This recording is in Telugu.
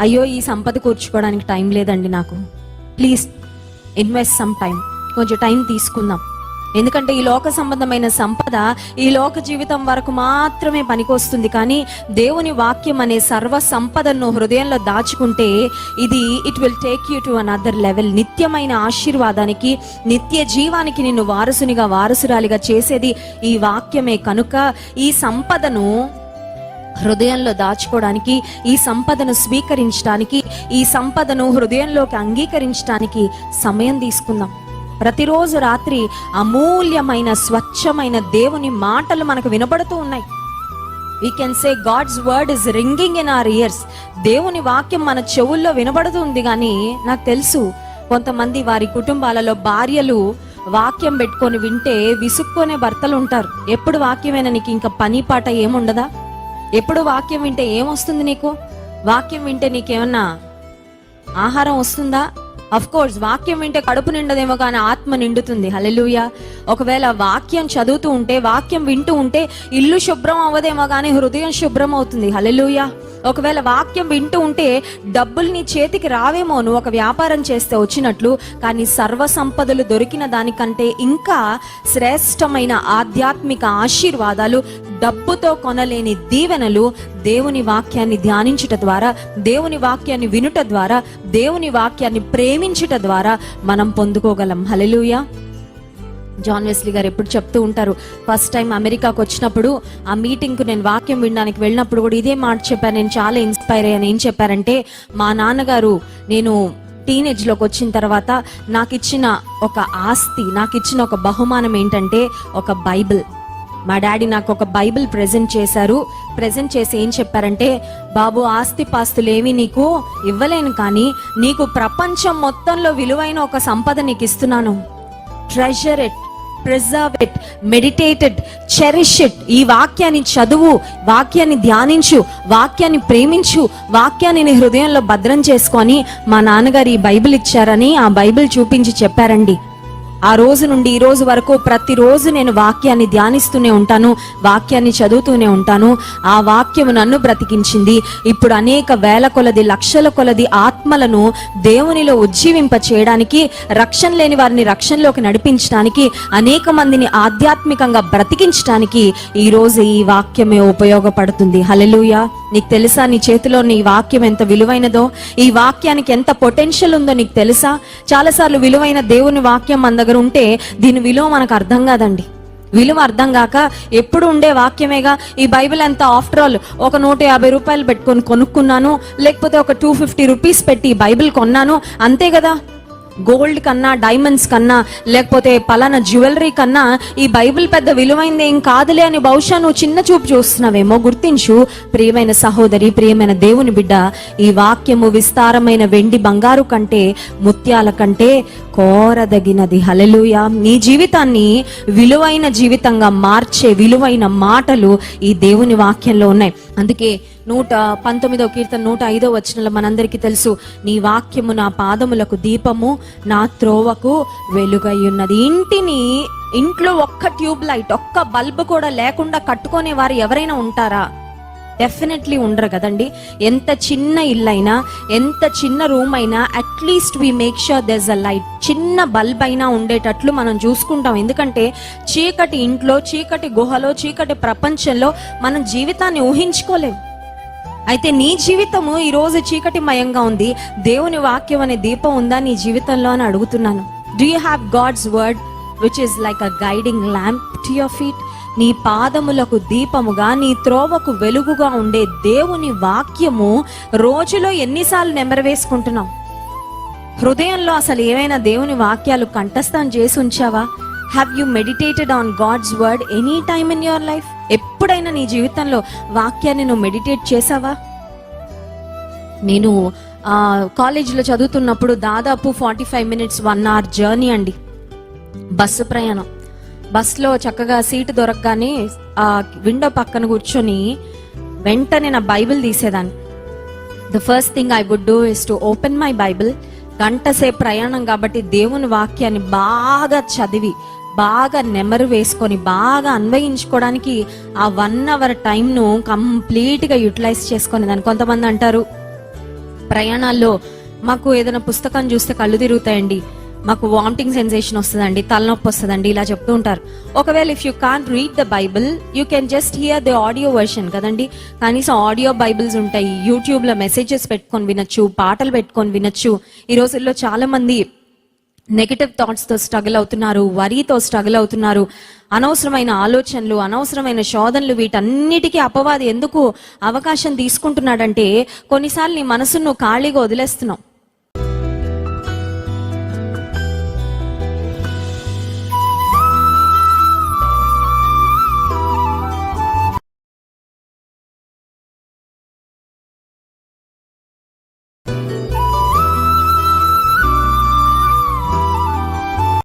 అయ్యో ఈ సంపద కూర్చుకోవడానికి టైం లేదండి నాకు. Please invest some time. కొంచెం టైం తీసుకుందాం. ఎందుకంటే ఈ లోక సంబంధమైన సంపద ఈ లోక జీవితం వరకు మాత్రమే పనికొస్తుంది. కానీ దేవుని వాక్యం అనే సర్వ సంపదను హృదయంలో దాచుకుంటే ఇది it will take you to another level నిత్యమైన ఆశీర్వాదానికి నిత్య జీవానికి నిన్ను వారసునిగా వారసురాలిగా చేసేది ఈ వాక్యమే కనుక ఈ సంపదను హృదయంలో దాచుకోవడానికి ఈ సంపదను స్వీకరించడానికి ఈ సంపదను హృదయంలోకి అంగీకరించడానికి సమయం తీసుకుందాం. ప్రతిరోజు రాత్రి అమూల్యమైన స్వచ్ఛమైన దేవుని మాటలు మనకు వినబడుతూ ఉన్నాయి. We can say God's word is ringing in our ears దేవుని వాక్యం మన చెవుల్లో వినబడుతుంది కానీ నాకు తెలుసు కొంతమంది వారి కుటుంబాలలో భార్యలు వాక్యం పెట్టుకొని వింటే విసుక్కునే భర్తలు ఉంటారు. ఎప్పుడు వాక్యమైనా నీకు ఇంకా పని పాట ఏముండదా? ఎప్పుడు వాక్యం వింటే ఏమొస్తుంది నీకు? వాక్యం వింటే నీకేమన్నా ఆహారం వస్తుందా? అఫ్ కోర్స్ వాక్యం వింటే కడుపు నిండదేమో కానీ ఆత్మ నిండుతుంది. హలెలుయ ఒకవేళ వాక్యం చదువుతూ ఉంటే వాక్యం వింటూ ఉంటే ఇల్లు శుభ్రం అవ్వదేమో కానీ హృదయం శుభ్రం అవుతుంది. హలెలుయా ఒకవేళ వాక్యం వింటూ ఉంటే డబ్బులు నీ చేతికి రావేమో నువ్వు ఒక వ్యాపారం చేస్తే వచ్చినట్లు కానీ సర్వ సంపదలు దొరికిన దానికంటే ఇంకా శ్రేష్టమైన ఆధ్యాత్మిక ఆశీర్వాదాలు డబ్బుతో కొనలేని దీవెనలు దేవుని వాక్యాన్ని ధ్యానించుట ద్వారా దేవుని వాక్యాన్ని వినుట ద్వారా దేవుని వాక్యాన్ని ప్రేమించుట ద్వారా మనం పొందుకోగలం. హలెలుయా జాన్ వెస్లీ గారు ఎప్పుడు చెప్తూ ఉంటారు ఫస్ట్ టైం అమెరికాకు వచ్చినప్పుడు ఆ మీటింగ్కు నేను వాక్యం వినడానికి వెళ్ళినప్పుడు కూడా ఇదే మాట చెప్పాను నేను చాలా ఇన్స్పైర్ అయ్యాను. ఏం చెప్పారంటే మా నాన్నగారు నేను టీనేజ్లోకి వచ్చిన తర్వాత నాకు ఇచ్చిన ఒక ఆస్తి నాకు ఇచ్చిన ఒక బహుమానం ఏంటంటే ఒక బైబిల్. మా డాడీ నాకు ఒక బైబిల్ ప్రెజెంట్ చేశారు. ప్రెజెంట్ చేసి ఏం చెప్పారంటే బాబు ఆస్తి పాస్తులు ఏమి నీకు ఇవ్వలేను కానీ నీకు ప్రపంచం మొత్తంలో విలువైన ఒక సంపద నీకు ఇస్తున్నాను. Treasure it preserve it meditated cherish it ఈ వాక్యాన్ని చదువు వాక్యాన్ని ధ్యానించు వాక్యాన్ని ప్రేమించు వాక్యాన్ని నీ హృదయంలో భద్రం చేసుకొని మా నాన్నగారు ఈ బైబిల్ ఇచ్చారని ఆ బైబిల్ చూపించి చెప్పారండి. ఆ రోజు నుండి ఈ రోజు వరకు ప్రతిరోజు నేను వాక్యాన్ని ధ్యానిస్తూనే ఉంటాను వాక్యాన్ని చదువుతూనే ఉంటాను. ఆ వాక్యము నన్ను బ్రతికించింది. ఇప్పుడు అనేక వేల కొలది లక్షల కొలది ఆత్మలను దేవునిలో ఉజ్జీవింప చేయడానికి రక్షణ లేని వారిని రక్షణలోకి నడిపించడానికి అనేక మందిని ఆధ్యాత్మికంగా బ్రతికించడానికి ఈ రోజు ఈ వాక్యమే ఉపయోగపడుతుంది. హలెలుయా నీకు తెలుసా నీ చేతిలో నీ వాక్యం ఎంత విలువైనదో? ఈ వాక్యానికి ఎంత పొటెన్షియల్ ఉందో నీకు తెలుసా? చాలాసార్లు విలువైన దేవుని వాక్యం మన దగ్గర ఉంటే దీని విలువ మనకు అర్థం కాదండి. విలువ అర్థం కాక ఎప్పుడు ఉండే వాక్యమేగా ఈ బైబిల్ అంతా ఆఫ్టర్ ఆల్ ఒక నూట యాభై రూపాయలు పెట్టుకొని కొనుక్కున్నాను లేకపోతే ఒక టూ ఫిఫ్టీ రూపీస్ పెట్టి ఈ బైబిల్ కొన్నాను అంతే కదా? గోల్డ్ కన్నా డైమండ్స్ కన్నా లేకపోతే పలానా జ్యువెలరీ కన్నా ఈ బైబిల్ పెద్ద విలువైంది ఏం కాదులే అని బహుశా నువ్వు చిన్న చూపు చూస్తున్నావేమో గుర్తించు. ప్రియమైన సహోదరి ప్రియమైన దేవుని బిడ్డ ఈ వాక్యము విస్తారమైన వెండి బంగారు కంటే ముత్యాల కంటే కోరదగినది. హలెలుయ నీ జీవితాన్ని విలువైన జీవితంగా మార్చే విలువైన మాటలు ఈ దేవుని వాక్యంలో ఉన్నాయి. అందుకే నూట పంతొమ్మిదో కీర్తన నూట ఐదో వచనంలో మనందరికీ తెలుసు నీ వాక్యము నా పాదములకు దీపము నా త్రోవకు వెలుగై ఉన్నది ఇంటిని ఇంట్లో ఒక్క ట్యూబ్ లైట్ ఒక్క బల్బ్ కూడా లేకుండా కట్టుకునే వారు ఎవరైనా ఉంటారా? డెఫినెట్లీ ఉండరు కదండి. ఎంత చిన్న ఇల్లైనా ఎంత చిన్న రూమ్ అయినా at least we make sure there's uh light. చిన్న బల్బ్ అయినా ఉండేటట్లు మనం చూసుకుంటాం. ఎందుకంటే చీకటి ఇంట్లో చీకటి గుహలో చీకటి ప్రపంచంలో మనం జీవితాన్ని ఊహించుకోలేం. అయితే నీ జీవితము ఈరోజు చీకటి చీకటిమయంగా ఉంది. దేవుని వాక్యం అనే దీపం ఉందా నీ జీవితంలో అని అడుగుతున్నాను. Do you have God's word which is like a guiding lamp to your feet నీ పాదములకు దీపముగా నీ త్రోవకు వెలుగుగా ఉండే దేవుని వాక్యము రోజులో ఎన్నిసార్లు నెమరవేసుకుంటున్నావు హృదయంలో అసలు ఏమైనా దేవుని వాక్యాలు కంఠస్థం చేసి ఉంచావా? Have you meditated on God's word any time in your life ఎప్పుడైనా నీ జీవితంలో వాక్యాన్ని నువ్వు మెడిటేట్ చేసావా? నేను కాలేజీలో చదువుతున్నప్పుడు దాదాపు forty five minutes one hour journey అండి. బస్సు ప్రయాణం. బస్సులో చక్కగా సీటు దొరకగానే ఆ విండో పక్కన కూర్చొని వెంటనే నా Bible తీసేదాన్ని. The first thing I would do is to open my Bible గంట సేపు ప్రయాణం కాబట్టి దేవుని వాక్యాన్ని బాగా చదివి బాగా నెమరు వేసుకొని బాగా అన్వయించుకోవడానికి ఆ వన్ అవర్ టైంను కంప్లీట్గా యూటిలైజ్ చేసుకునేదాన్ని కొంతమంది అంటారు ప్రయాణాల్లో మాకు ఏదైనా పుస్తకం చూస్తే కళ్ళు తిరుగుతాయండి మాకు వామిటింగ్ సెన్సేషన్ వస్తుందండి తలనొప్పి వస్తుందండి ఇలా చెప్తూ ఉంటారు. ఒకవేళ if you can't read the Bible you can just hear the audio version కదండి? కనీసం ఆడియో బైబిల్స్ ఉంటాయి యూట్యూబ్లో మెసేజెస్ పెట్టుకొని వినొచ్చు పాటలు పెట్టుకొని వినొచ్చు. ఈ రోజుల్లో చాలా మంది నెగటివ్ థాట్స్తో స్ట్రగుల్ అవుతున్నారు వరితో స్ట్రగుల్ అవుతున్నారు. అనవసరమైన ఆలోచనలు అనవసరమైన శోధనలు వీటన్నిటికీ అపవాది ఎందుకు అవకాశం తీసుకుంటున్నాడంటే కొన్నిసార్లు నీ మనసును ఖాళీగా వదిలేస్తున్నావు.